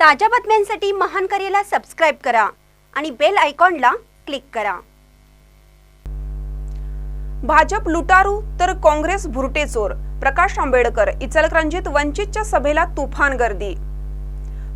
ताज्या बातम्यांसाठी महान करेला सबस्क्राईब करा आणि बेल आयकॉनला क्लिक करा. भाजप लुटारू तर काँग्रेस भुरटे चोर प्रकाश आंबेडकर इचलकरंजीत वंचितच्या सभेला तुफान गर्दी.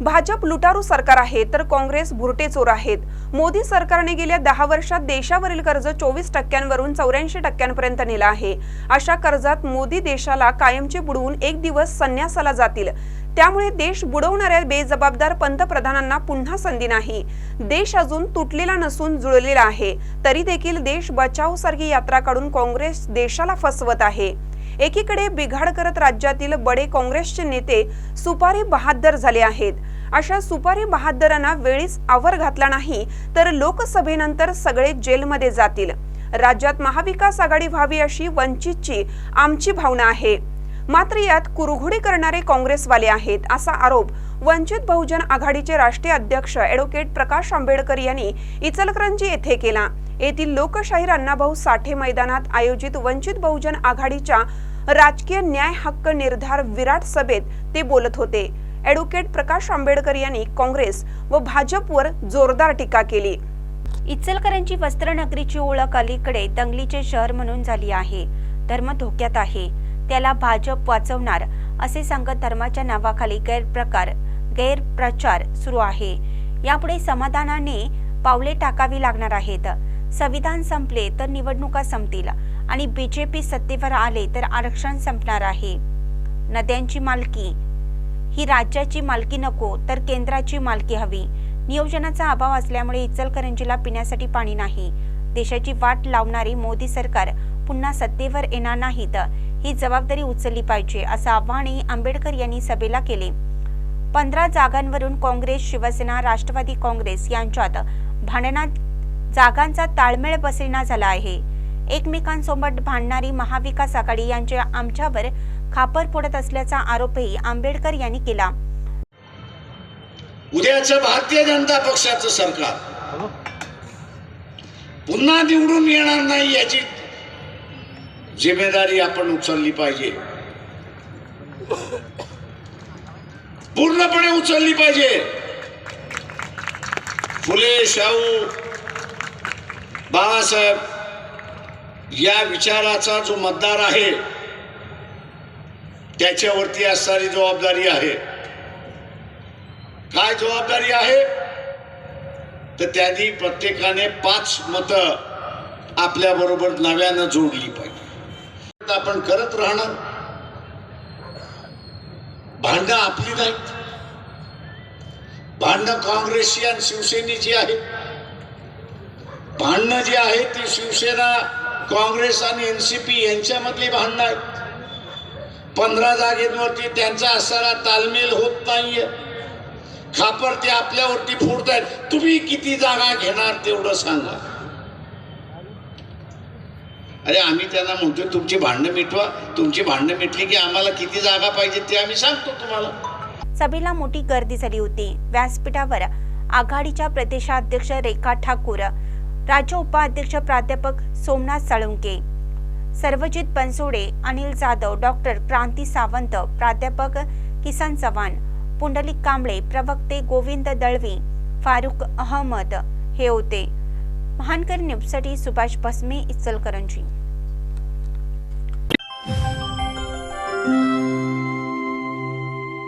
भाजप लुटारू सरकार आहे तर काँग्रेस भुरटे चोर आहेत. मोदी सरकारने गेल्या दहा वर्षात देशावरील कर्ज चोवीस टक्क्यांवरून चौऱ्याऐंशी टक्क्यांपर्यंत नेलं आहे. अशा कर्जात मोदी देशाला कायमचे बुडवून एक दिवस संन्यासाला जातील. त्यामुळे देश बुडवणाऱ्या बेजबाबदार पंतप्रधानांना पुन्हा संधी नाही. देश अजून तुटलेला नसून जुळलेला आहे. तरी देखील देश बचाव सारखी यात्रा काढून काँग्रेस देशाला फसवत आहे. एकीकडे बिघाड करत राज्यातील बडे काँग्रेसचे नेते सुपारी बहादर झाले आहेत. अशा सुपारी बहादरांना वेळीच आवर घातला नाही तर लोकसभेनंतर सगळे जेलमध्ये जातील. राज्यात महाविकास आघाडी व्हावी अशी वंचितची आमची भावना आहे. मात्र यात कुरघोडी करणारे काँग्रेसवाले आहेत असा आरोप वंचित बहुजन आघाडीचे राष्ट्रीय अध्यक्ष ॲडव्होकेट प्रकाश आंबेडकर यांनी इचलकरंजी येथे केला. येथील लोकशाहीर अण्णाभाऊ साठे मैदानात आयोजित वंचित बहुजन आघाडीच्या राजकीय न्याय हक्क निर्धार विराट सभेत ते बोलत होते. ॲडव्होकेट प्रकाश आंबेडकर यांनी काँग्रेस व भाजपवर जोरदार टीका केली. इचलकरांची वस्त्रनगरीची ओळख अलीकडे दंगलीचे शहर म्हणून झाली आहे. धर्म धोक्यात आहे. त्याला भाजप वाचवणार असे सांगत धर्माच्या नावाखाली गैरप्रकार गैरप्रचार सुरू आहे. यापुढे समाधानाने पावले टाकावी लागणार आहेत. संविधान संपले तर निवडणुका संपतील आणि बीजेपी सत्तेवर आले तर आरक्षण संपणार आहे. नद्यांची मालकी ही राज्याची मालकी नको तर केंद्राची मालकी हवी. नियोजनाचा अभाव असल्यामुळे इचलकरंजीला पिण्यासाठी पाणी नाही. देशाची वाट लावणारी मोदी सरकार पुन्हा सत्तेवर येणार नाहीत. ही जबाबदारी उचलली पाहिजे असं आव्हानही आंबेडकर यांनी सभेला केले. पंधरा जागांवरून काँग्रेस शिवसेना राष्ट्रवादी काँग्रेस यांच्यात भांडणात जागांचा ताळमेळ बसेना झाला आहे. एकमेकांसोबत भांडणारी महाविकास आघाडी यांचे आमच्यावर खापर फोडत असल्याचा आरोपही आंबेडकर यांनी केला. उद्याचं भारतीय जनता पक्षाचं सरकार. पुन्हा निवडून येणार नाही याची जिम्मेदारी आपण उचलली पाहिजे. पूर्णपणे उचलली पाहिजे. फुले शाहू बाळासाहेब या विचाराचा जो मतदार आहे त्याच्यावरती असणारी जबाबदारी आहे. काय जबाबदारी आहे? तर त्यांनी प्रत्येकाने पाच मतं आपल्याबरोबर नव्यानं जोडली पाहिजे. आपण करत राहणार. भांडणं आपली नाहीत. भांडणं काँग्रेसची आणि शिवसेनेची आहेत. भांडणं जी आहेत ती शिवसेना काँग्रेस आणि एनसीपी यांच्यामधली भांडणं आहेत. पंधरा जागेवरती त्यांचा असणारा तालमेल होत नाहीये. खापर ते आपल्यावरती फोडतायत तुम्ही किती जागा घेणार तेवढं सांगा. अरे आम्ही त्यांना म्हणतोय तुमची भांडणं मिटवा. तुमची भांडणं मिटली की आम्हाला किती जागा पाहिजे ते आम्ही सांगतो तुम्हाला. सभेला मोठी गर्दी झाली होती. व्यासपीठावर आघाडीच्या प्रदेशाध्यक्ष रेखा ठाकूर राज्य उपाध्यक्ष प्राध्यापक सोमनाथ साळुंके सर्वजित बनसोडे अनिल जाधव डॉक्टर क्रांती सावंत प्राध्यापक किसन चव्हाण पुंडलिक कांबळे प्रवक्ते गोविंद दळवी फारुख अहमद हे होते. महानकर न्यूजसाठी सुभाष बसमे इचलकरंजी.